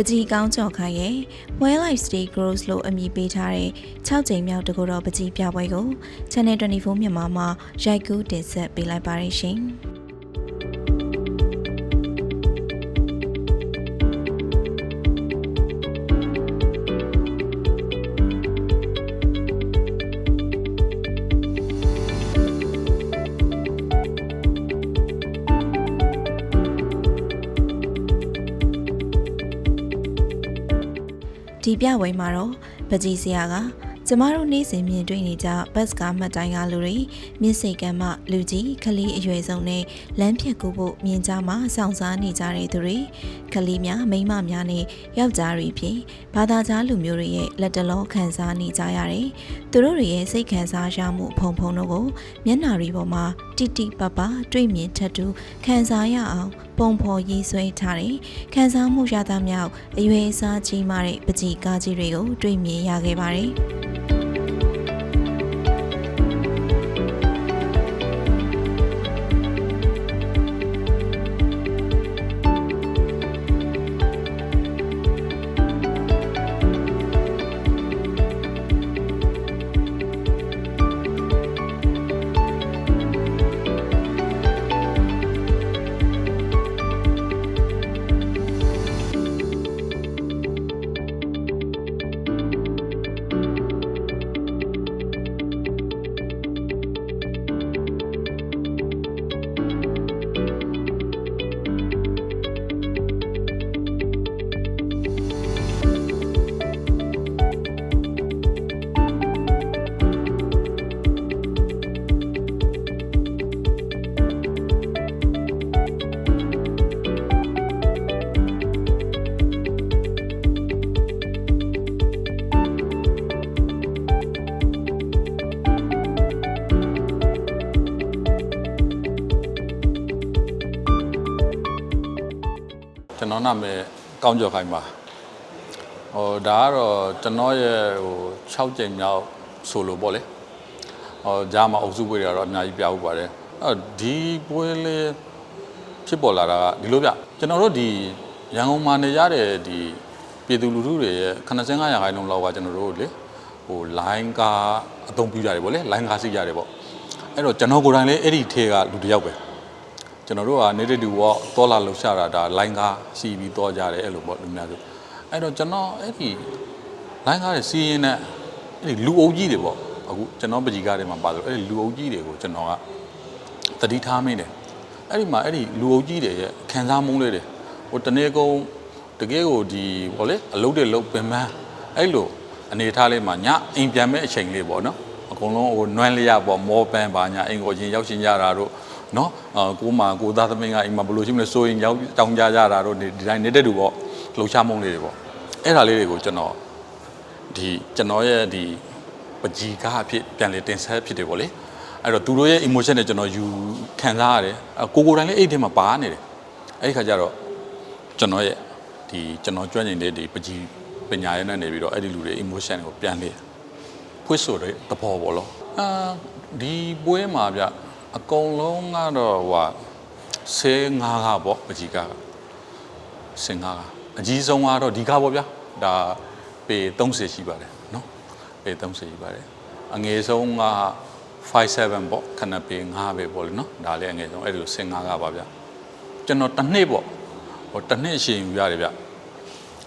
ပကြီးကောင်းကြော်ခိုင်ရဲ့ Well Life Stay Grows လို့အမည်ပေးထားတဲ့6ကြိမ်မြောက်တကူတော်ပကြီးပြပွဲကို Channel 24မြန်မာမှာရိုက်ကူးတင်ဆက်ပေးလိုက်ပါရရှင်။ ဒီပြပွဲမှာတော့ပကြီးစရာကကျမတို့နေ့စဉ်မြင်တွေ့နေကြဘတ်စကားမှတ်တိုင်းကလူတွေမြင့်စိတ်ကမ်းမှလူကြီးခလေးအရွယ်ဆုံးနဲ့လမ်းဖြတ်ကူဖို့မြင်ကြမှာစောင့်စားနေကြတဲ့သူတွေခလေးများမိန်းမများနဲ့ယောက်ျားတွေဖြစ်ဘာသာခြားလူမျိုးတွေရဲ့လက်တလောခံစားနေကြရတယ်သူတို့တွေရဲ့စိတ်ခံစားရမှုဖုံဖုံတို့ကိုမျက်နှာတွေပေါ်မှာ တိတိပပတွေ့မြင်ထက်တူခံစားရအောင်ပုံဖော်ရေးဆွဲထားတဲ့ခံစားမှုရသားမြောက်အရွယ်အစားကြီးမားတဲ့ပကြီးကားကြီးတွေကိုတွေ့မြင်ရခဲ့ပါတယ်။ ကျွန်တော်နာမည်ကောင်းကျော်ခိုင်ပါဟိုဒါကတော့ကျွန်တော်ရဲ့ဟို6ကြိမ်မြောက်ဆိုလိုပေါ့လေဟိုဂျာမအုပ်စုပွဲတွေကတော့အများကြီးပြဖို့ပါတယ်အဲ့ဒီပွဲလေးဖြစ်ပေါ်လာတာကဒီလိုဗျကျွန်တော်တို့ဒီရန်ကုန်မှာနေရတဲ့ဒီပြည်သူလူထုတွေရဲ့85ရာခိုင်နှုန်းလောက်ကကျွန်တော်တို့လေဟို line ကားအသုံးပြုကြတယ်ပေါ့လေ line ကားစီးကြတယ်ပေါ့အဲ့တော့ကျွန်တော်ကိုယ်တိုင်လည်းအဲ့ဒီထဲကလူတစ်ယောက်ပဲ ကျွန်တော်တို့ကနေတဲ့တူပေါ့တောလာလှူရှာတာဒါလိုင်းကားစီးပြီးတော့ကြတယ်အဲ့လိုပေါ့လူများဆိုအဲ့တော့ကျွန်တော်အဲ့ဒီလိုင်းကားတွေစီးရင်နဲ့အဲ့ဒီလူအုပ်ကြီးတွေပေါ့အခုကျွန်တော်ပကြီးကားတွေမှာပါဆိုအဲ့ဒီလူအုပ်ကြီးတွေကိုကျွန်တော်ကတတိထားမင်းတယ်အဲ့ဒီမှာအဲ့ဒီလူအုပ်ကြီးတွေရဲ့ခံစားမှုလေးတွေဟိုတနေ့ကုန်တကယ်ကိုဒီပေါ့လေအလုပ်တွေလုပ်ပင်ပန်းအဲ့လိုအနေထားလေးမှာညအိမ်ပြန်မဲ့အချိန်လေးပေါ့နော်အကုန်လုံးဟိုနွမ်းလျက်ပေါ့မောပန်းပါညာအိမ်ကိုချင်းရောက်ရှင်ကြတာတို့ နော်အာကိုမကိုသားသမီးကအိမ်မှာဘယ်လိုရှိမလဲစိုးရင်ရောက်တောင်းကြကြတာတော့ဒီဒီတိုင်းနေတဲ့တူပေါ့လှူရှားမုံလေးတွေပေါ့အဲ့ဒါလေးတွေကိုကျွန်တော်ဒီကျွန်တော်ရဲ့ဒီပကြီးကားအဖြစ်ပြန်လေတင်ဆက်ဖြစ်တယ်ပေါ့လေအဲ့တော့သူတို့ရဲ့ emotion တွေကျွန်တော်ယူခံစားရတယ်အကိုကိုယ်တိုင်လည်းအဲ့ဒီထဲမှာပါနေတယ်အဲ့ဒီခါကျတော့ကျွန်တော်ရဲ့ဒီကျွန်တော်ကြွန့်ကျင်တဲ့ဒီပကြီးပညာရဲ့နဲ့နေပြီးတော့အဲ့ဒီလူတွေ emotion ကိုပြန်လေဖွင့်ဆိုတဲ့သဘောပေါ့လို့အာဒီပွဲမှာဗျ အကုန်လုံးကတော့ဟိုဟာဆေးငါးကပေါ့ပကြီးကားကဆေးငါးကအကြီးဆုံးကတော့ဒီကားပေါ့ဗျာဒါပေ30ရှိပါတယ်နော်ပေ30ရှိပါတယ်အငယ်ဆုံးက57ပေါ့ခဏပေ9ပဲပေါ့လေနော်ဒါလည်းအငယ်ဆုံးအဲ့ဒီဆေးငါးကပါဗျာကျွန်တော်တစ်နှစ်ပေါ့ဟိုတစ်နှစ်အချိန်ယူရတယ်ဗျ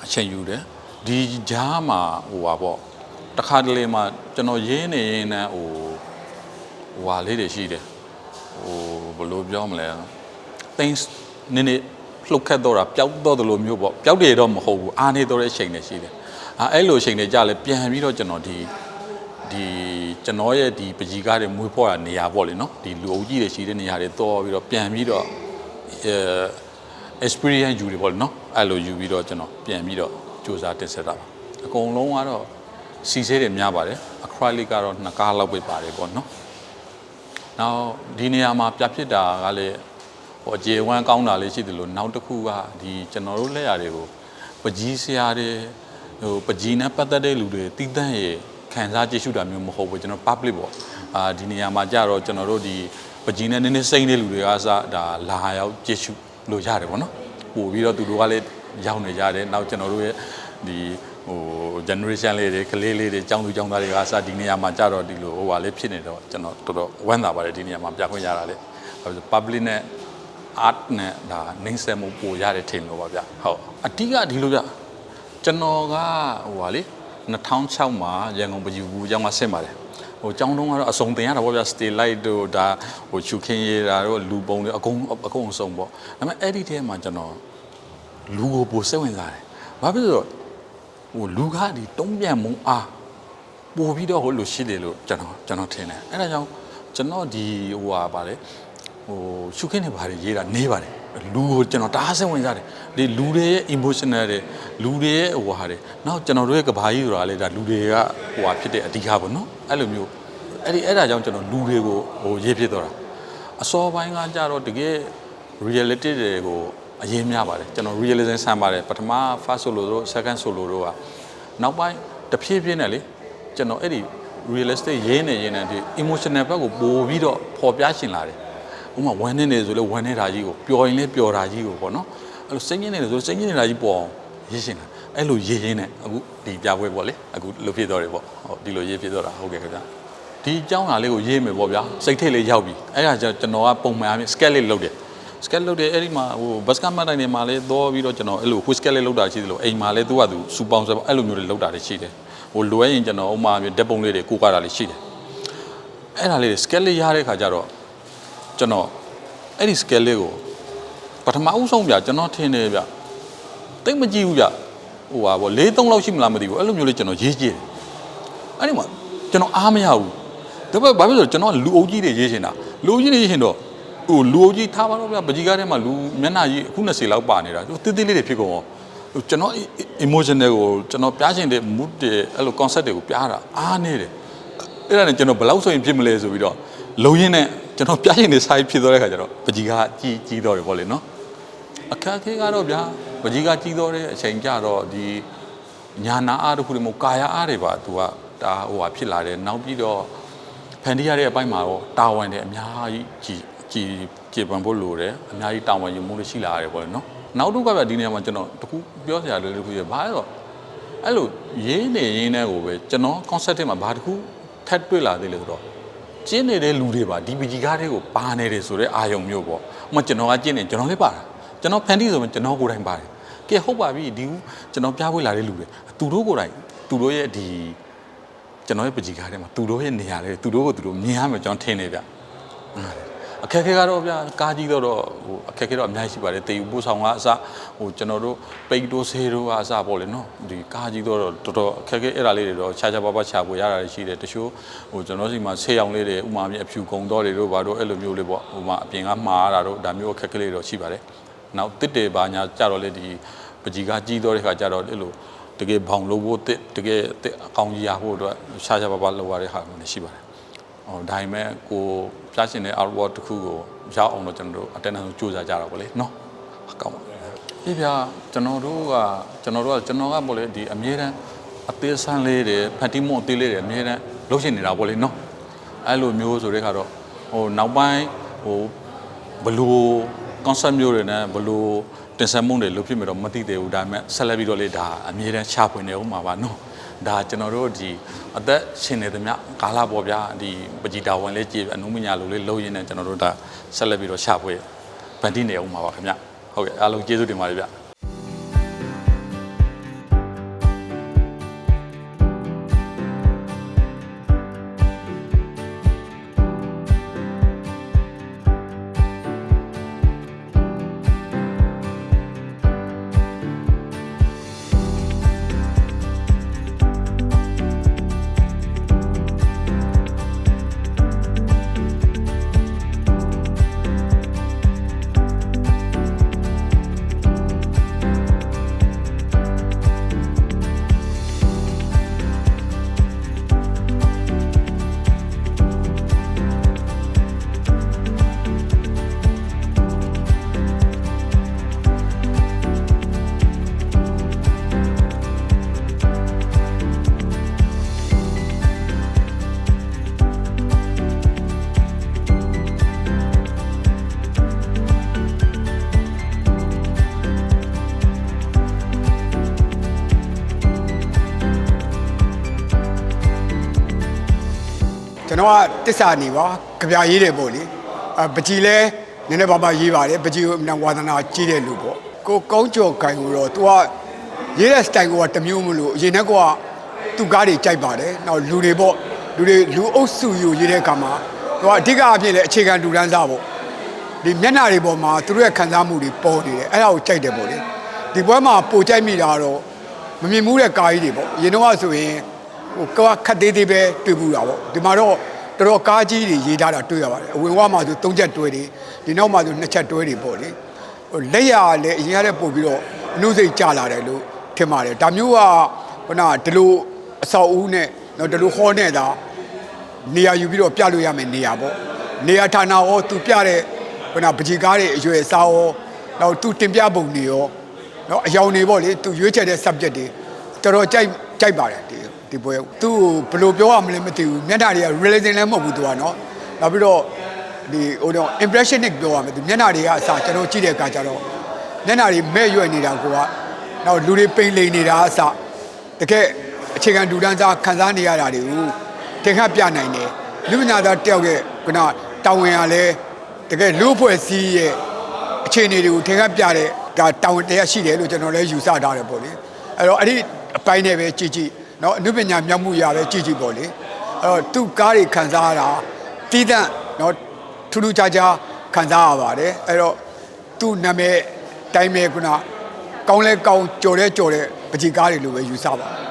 အချိန်ယူတယ်ဒီကြားမှာဟိုပါပေါ့တခါတလေမှာကျွန်တော်ရင်းနေရင်းနဲ့ဟိုဟိုဟာလေးတွေရှိတယ် ဟိုဘယ်လိုပြောမလဲတင်းနည်းနည်းလှုပ်ခတ်တော့တာပျောက်တော့တယ်လို့မျိုးပေါ့ပျောက်တယ်တော့မဟုတ်ဘူးအားနေတော့တဲ့အချိန်တွေရှိတယ်အဲအဲ့လိုအချိန်တွေကြာလဲပြန်ပြီးတော့ကျွန်တော်ဒီဒီကျွန်တော်ရဲ့ဒီပကြီးကားတွေမွေးဖွားတာနေရာပေါ့လေနော်ဒီလူအုပ်ကြီးတွေရှိတဲ့နေရာတွေတော့ပြီးတော့ပြန်ပြီးတော့အဲ experience ယူတွေပေါ့လေနော်အဲ့လိုယူပြီးတော့ကျွန်တော်ပြန်ပြီးတော့စူးစမ်းတင်ဆက်တာပါအကုန်လုံးကတော့စီဆေးတွေများပါတယ် acrylic ကတော့နှစ်ကားလောက်ပဲပါတယ်ပေါ့နော် နောက်ဒီနေရာမှာပြဖြစ်တာကလည်းဟိုအခြေဝမ်းကောင်းတာလေးရှိတယ်လို့နောက်တစ်ခုကဒီကျွန်တော်တို့လက်ရာတွေကိုပကြီးဆရာတွေဟိုပကြီးနဲ့ပတ်သက်တဲ့လူတွေတီးတန့်ရဲ့ခံစားကြည့်ရှုတာမျိုးမဟုတ်ဘူးကျွန်တော် public ပေါ့အာဒီနေရာမှာကြတော့ကျွန်တော်တို့ဒီပကြီးနဲ့နည်းနည်းစိမ့်တဲ့လူတွေကစဒါလာရောက်ကြည့်ရှုလို့ရတယ်ပေါ့နော်ပို့ပြီးတော့သူတို့ကလည်းရောက်နေကြတယ်နောက်ကျွန်တော်တို့ရဲ့ဒီ ဟို generation လေးတွေကလေးလေးတွေចောင်းသူចောင်းသားတွေကစဒီနေရာမှာကြတော့ဒီလိုဟိုဟာလေးဖြစ်နေတော့ကျွန်တော်တော်တော်ဝမ်းသာပါတယ်ဒီနေရာမှာပြခွင့်ရတာလေဘာလို့လဲ public နဲ့ art နဲ့ဒါနှိမ့်ဆက်မှုပိုရတဲ့ထင်လို့ပါဗျဟုတ်အတိကဒီလိုဗျကျွန်တော်ကဟိုဟာလေ2006မှာရန်ကုန်ပယူဘူးကျောင်းမှာဆင်းပါတယ်ဟိုကျောင်းတုန်းကတော့အစုံတင်ရတာပေါ့ဗျ stay light တို့ဒါဟိုချူခင်းရတာတို့လူပုံတွေအကုန်အကုန်အစုံပေါ့ဒါပေမဲ့အဲ့ဒီထဲမှာကျွန်တော်လူကိုပိုစိတ်ဝင်စားတယ်ဘာဖြစ်လို့လဲဆိုတော့ ဟိုလူကဒီတုံးပြန်မုံအားပို့ပြီးတော့ဟိုလိုရှိတယ်လို့ကျွန်တော်ကျွန်တော်ထင်တယ်အဲ့ဒါကြောင့်ကျွန်တော်ဒီဟိုဟာပါလေဟိုရှုခင်းနေပါတယ်ရေးတာနေပါတယ်လူကိုကျွန်တော်တအားစိတ်ဝင်စားတယ်ဒီလူတွေရဲ့ emotional တွေလူတွေရဲ့ဟိုဟာတွေနောက်ကျွန်တော်တို့ရဲ့ကဘာကြီးဆိုတာလေဒါလူတွေကဟိုဟာဖြစ်တဲ့အဓိကပေါ့နော်အဲ့လိုမျိုးအဲ့ဒီအဲ့ဒါကြောင့်ကျွန်တော်လူတွေကိုဟိုရေးဖြစ်တော့တာအစောပိုင်းကကြတော့တကယ် reality တွေကို အရေးများပါတယ်ကျွန်တော် realism ဆန်ပါတယ်ပထမ first solo တို့ second solo တို့ကနောက်ပိုင်းတဖြည်းဖြည်းနဲ့လေကျွန်တော်အဲ့ဒီ realistic ရေးနေရင်လည်းဒီ emotional ဘက်ကိုပို့ပြီးတော့ပေါ်ပြရှင်လာတယ်ဥပမာဝမ်းနေနေဆိုလဲဝမ်းနေတာကြီးကိုပျော်ရင်လဲပျော်တာကြီးကိုပေါ့နော်အဲ့လိုစိတ်ညစ်နေတယ်ဆိုစိတ်ညစ်နေတာကြီးပေါ်အောင်ရေးရှင်တာအဲ့လိုရေးရင်းနဲ့အခုဒီပြပွဲပေါ့လေအခုလိုဖြစ်တော့တယ်ပေါ့ဟုတ်ဒီလိုရေးဖြစ်တော့တာဟုတ်ကဲ့ခင်ဗျာဒီအကြောင်းအရာလေးကိုရေးမယ်ပေါ့ဗျာစိတ်ထိတ်လေးရောက်ပြီအဲ့ဒါကျကျွန်တော်ကပုံမှန်အပြင် scale လေးလုပ်တယ် scale လုပ်တယ်အဲ့ဒီမှာဟို bus ကမှတ်တိုင်းနေမှာလဲတော့ပြီးတော့ကျွန်တော်အဲ့လို whisk scale လေးလုပ်တာရှိသလိုအိမ်မှာလဲသူကသူစူပေါင်းစပ်အဲ့လိုမျိုးတွေလုပ်တာတွေရှိတယ်ဟိုလိုရရင်ကျွန်တော်ဥမာမျိုးဓာတ်ပုံလေးတွေကိုကတာလေးရှိတယ်အဲ့ဒါလေးတွေ scale လေးရတဲ့ခါကျတော့ကျွန်တော်အဲ့ဒီ scale လေးကိုပထမအဦးဆုံးပြကျွန်တော်ထင်တယ်ဗျတိတ်မကြည့်ဘူးဗျဟိုဟာဗော၄၃လောက်ရှိမလားမသိဘူးအဲ့လိုမျိုးလေးကျွန်တော်ရေးကြည့်တယ်အဲ့ဒီမှာကျွန်တော်အားမရဘူးဒါပေမဲ့ဘာဖြစ်လို့လဲကျွန်တော်ကလူအုပ်ကြီးတွေရေးချင်တာလူအုပ်ကြီးတွေရေးချင်တော့ ဟိုလူအုပ်ကြီးထားပါတော့ဗျပကြီးကားထဲမှာလူမျက်နှာကြီးအခု20လောက်ပါနေတာသူတိတိလေးတွေဖြစ်ကုန်အောင်ဟိုကျွန်တော် emotional ကိုကျွန်တော်ပြားချင်တဲ့ mood တွေအဲ့လို concept တွေကိုပြားတာအားနေတယ်အဲ့ဒါနဲ့ကျွန်တော်ဘယ်လောက်ဆိုရင်ဖြစ်မလဲဆိုပြီးတော့လုံရင်းနဲ့ကျွန်တော်ပြရင်နေဆိုင်ဖြစ်သွားတဲ့ခါကျတော့ပကြီးကကြီးကြီးတော့တယ်ပေါ့လေနော်အခက်အခဲကတော့ဗျာပကြီးကကြီးတော့တဲ့အချိန်ကျတော့ဒီညာနာအားတစ်ခုတည်းမဟုတ်ကာယအားတွေပါသူကဒါဟိုဟာဖြစ်လာတယ်နောက်ပြီးတော့ဖန်တီးရတဲ့အပိုင်းမှာတော့တာဝန်တွေအများကြီးကြီး ကြီးကြေပံဖို့လိုတယ်အများကြီးတာဝန်ယူမှုတွေရှိလာရတယ်ပေါ့လေနော်နောက်တစ်ခါကဒီနေရာမှာကျွန်တော်တခုပြောစရာလေးတစ်ခုရဘာလဲတော့အဲ့လိုရေးနေရင်းနဲ့ကိုပဲကျွန်တော် concept ထဲမှာဘာတစ်ခုထပ်တွေ့လာသေးလဲဆိုတော့ကျင်းနေတဲ့လူတွေပါဒီပကြီးကားတွေကိုပါနေတယ်ဆိုတော့အာယုံမျိုးပေါ့ဥပမာကျွန်တော်ကကျင်းနေကျွန်တော်လည်းပါတာကျွန်တော်ဖန်တီးဆိုရင်ကျွန်တော်ကိုယ်တိုင်ပါတယ်ကဲဟုတ်ပါပြီဒီကျွန်တော်ပြဖို့လာတဲ့လူတွေသူတို့ကိုယ်တိုင်သူတို့ရဲ့ဒီကျွန်တော်ရဲ့ပကြီးကားထဲမှာသူတို့ရဲ့နေရာတွေသူတို့ကိုသူတို့မြင်ရမယ်ကျွန်တော်ထင်နေဗျ အခက်အခဲကတော့ဗျာကားကြီးတော့တော့ဟိုအခက်အခဲတော့အများကြီးရှိပါတယ်တေယူပို့ဆောင်ကအစဟိုကျွန်တော်တို့ပိတ်တိုးဆေးတို့ကအစပေါ့လေနော်ဒီကားကြီးတော့တော်တော်အခက်အခဲအဲ့ဒါလေးတွေတော့ခြားခြားပါးပါးခြားဖို့ရတာရှိတယ်တချို့ဟိုကျွန်တော်စီမှာဆေးရောင်လေးတွေဥမာမြေအဖြူကုံတော့တွေတို့ဘာတို့အဲ့လိုမျိုးလေးပေါ့ဟိုမှာအပြင်ကမှားရတာတို့ဒါမျိုးအခက်အခဲလေးတော့ရှိပါတယ်နောက်တစ်တေဘာညာကြတော့လေဒီပကြီးကားကြီးတော့တဲ့ခါကြတော့အဲ့လိုတကယ်ဘောင်လို့ဖို့တစ်တကယ်တစ်အကောင်ကြီးရဖို့အတွက်ခြားခြားပါးပါးလောက်ရတဲ့ဟာမျိုးတွေရှိပါတယ် ဟိုဒါပေမဲ့ကိုပြရှင်တဲ့ artwork တစ်ခုကိုရောက်အောင်တော့ကျွန်တော်တို့အတက်အဆုံးစူးစမ်းကြတာပေါ့လေနော်အကောင်းပါပြပြကျွန်တော်တို့ကကျွန်တော်တို့ကကျွန်တော်ကပေါ့လေဒီအမြဲတမ်းအသေးဆန်းလေးတွေဖန်တီးမှုအသေးလေးတွေအမြဲတမ်းလုပ်ရှင်နေတာပေါ့လေနော်အဲ့လိုမျိုးဆိုတဲ့ခါတော့ဟိုနောက်ပိုင်းဟိုဘလူ concept မျိုးတွေနဲ့ဘလူတင်ဆက်မှုတွေလုပ်ဖြစ်မြတော့မသိသေးဘူးဒါပေမဲ့ဆက်လက်ပြီးတော့လေဒါအမြဲတမ်းချဖွင့်နေဦးမှာပါနော် ဒါကျွန်တော်တို့ဒီအသက်ရှင်နေသမျှကာလပေါ်ဗျာဒီပကြီးတာဝန်လေးကြည်အနုမညာလိုလေးလုပ်ရင်းနဲ့ကျွန်တော်တို့ဒါဆက်လက်ပြီးတော့ရှာဖွေဗန်တီနေအောင်ပါပါခင်ဗျဟုတ်ကဲ့အားလုံးကျေးဇူးတင်ပါတယ်ဗျ ကျွန်တော်ကတစ္ဆာနေပါကြပြရေးတယ်ပေါ့လေအပကြီးလဲနည်းနည်းပါးပါးရေးပါတယ်ပကြီးကိုအမှန်ဝါသနာကြီးတဲ့လူပေါ့ကိုကောင်းကျော်ခိုင်ကိုတော့ तू ကရေးတဲ့ style ကတမျိုးမလို့အရင်ကကသူ့ကားတွေကြိုက်ပါတယ်နောက်လူတွေပေါ့လူတွေလူအုပ်စုယူရေးတဲ့အခါမှာ तू ကအဓိကအဖြစ်လဲအခြေခံလူတန်းစားပေါ့ဒီမျက်နှာတွေပေါ်မှာသူတို့ရဲ့ခံစားမှုတွေပေါ်နေတယ်အဲ့ဒါကိုကြိုက်တယ်ပေါ့လေဒီပွဲမှာပိုကြိုက်မိတာတော့မမြင်မှုတဲ့ကားကြီးတွေပေါ့အရင်တော့ဆိုရင် ဟိုကားခတ်သေးသေးပဲတွေ့ဘူးတာပေါ့ဒီမှာတော့တော်တော်ကားကြီးတွေရေးထားတာတွေ့ရပါတယ်အဝင်ဝမှာဆို၃ချက်တွဲတွေဒီနောက်မှာဆို၂ချက်တွဲတွေပေါ့လေဟိုလက်ရလည်းအရင်ကတည်းပို့ပြီးတော့အနှုတ်စိတ်ကြလာတယ်လို့ထင်ပါတယ်ဒါမျိုးကခုနကဒီလိုအဆောက်အဦနဲ့တော့ဒီလိုဟောနေတာနေရာယူပြီးတော့ပြလို့ရမယ်နေရာပေါ့နေရာဌာနရောသူပြတဲ့ခုနပကြီးကားတွေအရွယ်အစားရောနောက်သူတင်ပြပုံတွေရောနောက်အယောင်တွေပေါ့လေသူရွေးချယ်တဲ့ subject တွေတော်တော်ကြိုက်ကြိုက်ပါတယ် ဒီဒီပွဲသူ့ကိုဘယ်လိုပြောရမလဲမသိဘူးမျက်နှာတွေက realism လည်းမဟုတ်ဘူးသူကနော်နောက်ပြီးတော့ဒီဟိုတော့ impressionic ပြောရမယ်သူမျက်နှာတွေကအစားကျွန်တော်ကြည့်တဲ့အခါကျတော့မျက်နှာတွေမဲ့ရွက်နေတာကိုကနောက်လူတွေပိန်လိန်နေတာအစားတကယ်အခြေခံဒူတန်းစားခံစားနေရတာတွေကိုတင်ခတ်ပြနိုင်တယ်လူပညာသားတယောက်ရဲ့ခုနတာဝန်ရလဲတကယ်လူ့အဖွဲ့အစည်းရဲ့အခြေအနေတွေကိုထင်ဟပ်ပြတဲ့ဒါတောင်းတရားရှိတယ်လို့ကျွန်တော်လည်းယူဆထားတယ်ပေါ့လေအဲ့တော့အဲ့ဒီအပိုင်းနဲ့ပဲကြည့်ကြည့် နော်အနုပညာမြောက်မှုရပဲကြည့်ကြည့်ပေါ့လေအဲ့တော့သူ့ကားတွေခံစားရတာတီးတန့်နော်ထူးထူးခြားခြားခံစားရပါတယ်အဲ့တော့သူ့နာမည်တိုင်းပဲခုနကောင်းလဲကောင်းကြော်လဲကြော်လဲပကြီကားတွေလိုပဲယူဆပါတယ်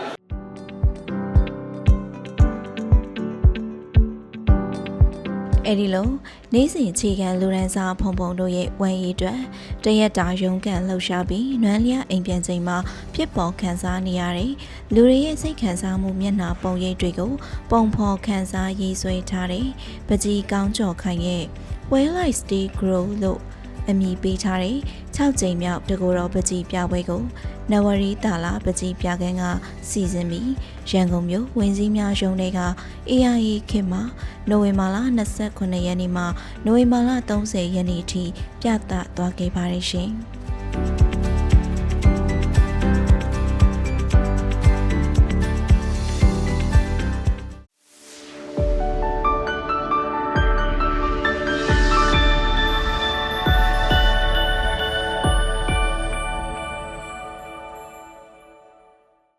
အဲ့ဒီလိုနေ့စဉ်အခြေခံလူရန်စာဖုံဖုံတို့ရဲ့ဝန်ရည်အတွက်တရက်တာရုံးကန်လှုပ်ရှားပြီးနွမ်းလျအိမ်ပြန်ချိန်မှာဖြစ်ပေါ်ခံစားနေရတဲ့လူတွေရဲ့စိတ်ခံစားမှုမျက်နှာပုံရိပ်တွေကိုပုံဖော်ခံစားရေးဆွဲထားတဲ့ပကြီးကောင်းကျော်ခိုင်ရဲ့ Well I Stay Grow လို့အမည်ပေးထားတဲ့ 6ကြိမ်မြောက်တကူတော်ပကြီးပြပွဲကိုနဝရီတာလာပကြီးပြခန်းကစီစဉ်ပြီးရန်ကုန်မြို့ဝင်းစည်းများရုံးတွေက AIA ခင်မှာနိုဝင်ဘာလ29ရက်နေ့မှနိုဝင်ဘာလ30ရက်နေ့အထိပြသသွားခဲ့ပါတယ်ရှင်။